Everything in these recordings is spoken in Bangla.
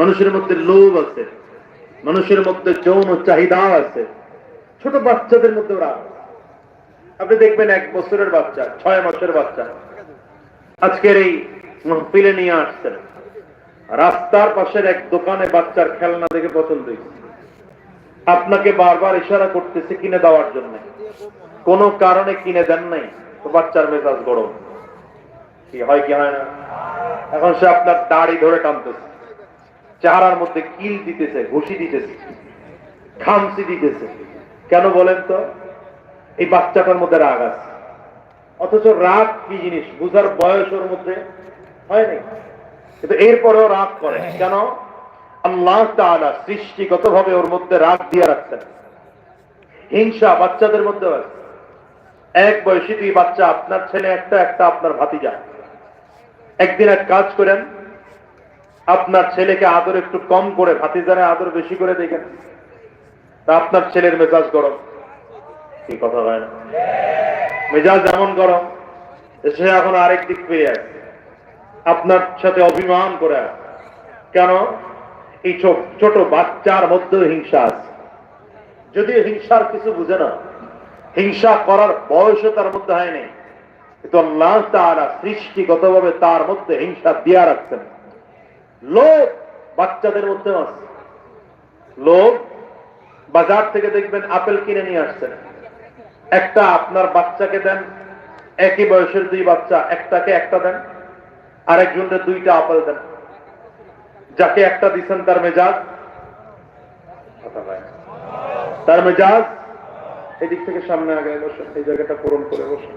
মানুষের মধ্যে লোভ আছে, মানুষের মধ্যে যৌন চাহিদা আছে। ছোট বাচ্চাদের মধ্যে ওরা আপনি দেখবেন এক বছরের বাচ্চা, ছয় মাসের বাচ্চা। আজকের এই মহফিলে নিয়ে আসছেন। রাস্তার পাশের এক দোকানে বাচ্চার খেলনা দেখে পছন্দ আপনাকে বারবার ইশারা করতেছে কিনে দেওয়ার জন্য। কোন কারণে কিনে দেন নাই, তো বাচ্চার মেজাজ গরম। কি হয় কি হয় না? এখন সে আপনার দাড়ি ধরে টানতেছে। চেহারার মধ্যে কিল দিতেছে, ঘুষি দিতেছে খামসি দিতেছে। কেন বলেন তো? এই বাচ্চাটার মধ্যে রাগ আছে। অথচ রাগ কি জিনিস? বুঝার বয়স ওর মধ্যে হয় নাই। কিন্তু এরপরেও রাগ করে। কেন? আল্লাহ সৃষ্টিগত ভাবে ওর মধ্যে রাগ দিয়ে রাখছেন। হিংসা বাচ্চাদের মধ্যে এক বয়সী দুই বাচ্চা, আপনার ছেলে একটা একটা আপনার ভাতিজা। একদিন এক কাজ করেন আপনার ছেলেকে আদর একটু কম করে, ভাতিজারে আদর বেশি করে দেখেন। আপনার ছেলের মেজাজ গরম। কি কথা হয় না মেজাজ যেমন গরম সে এখন আরেক দিক ফিরে আসছে আপনার সাথে অভিমান করে কেন? এই ছোট বাচ্চার মধ্যে হিংসা আছে। যদিও হিংসার কিছু বুঝে না, হিংসা করার বয়সও তার মধ্যে হয়নি। কিন্তু আল্লাহ তারা সৃষ্টিগতভাবে তার মধ্যে হিংসা দিয়া রাখছেন লোভ বাচ্চাদের মধ্যে আছে। লোভ বাজার থেকে দেখবেন আপেল কিনে নিয়ে আসছেন। একটা আপনার বাচ্চাকে দেন, একই বয়সের দুই বাচ্চা, একটাকে একটা দেন আরেকজনের দুইটা আপেল দেন। যাকে একটা দিচ্ছেন তার মেজাজ। তার মেজাজ এদিক থেকে সামনে আগে বসেন, এই জায়গাটা পূরণ করে বসেন।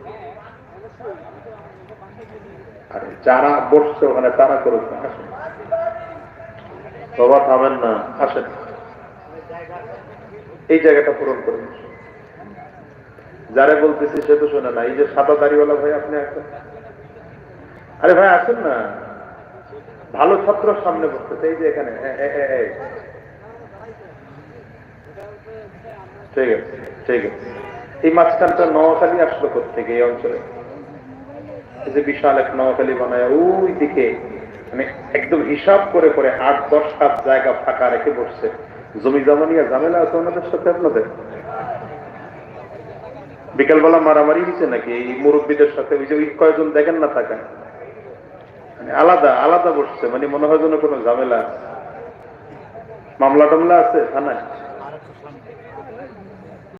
আরে যারা বসছে ওখানে তারা করেছে, আসেন। বাবা থামেন না, আসেন। এই জায়গাটা পূরণ করে বসেন। যারা বলতেছি সে তো শোনে না, এই যে সাদা দাড়িওয়ালা ভাই আপনি আসেন আরে ভাই, আসেন না। ভালো ছাত্র সামনে বসতেছে, এই যে এখানে। ঠিক আছে ঠিক আছে। এই মাঝখানটা নোয়াখালী আসলো থেকে এই অঞ্চলে? এই যে বিশাল এক নোয়াখালী বানায় ওই দিকে মানে একদম হিসাব করে করে আট, দশ সাত জায়গা ফাঁকা রেখে বসছে। জমি জমা নিয়ে ঝামেলা আছে ওনাদের সাথে আপনাদের? বিকালবেলা মারামারি হয়েছে নাকি? এই মুরব্বীদের সাথে ওই যে ওই কয়জন দেখেন না থাকেন মানে আলাদা আলাদা বসছে মানে মনে হয় যেন কোনো ঝামেলা। মামলা টামলা আছে থানায়?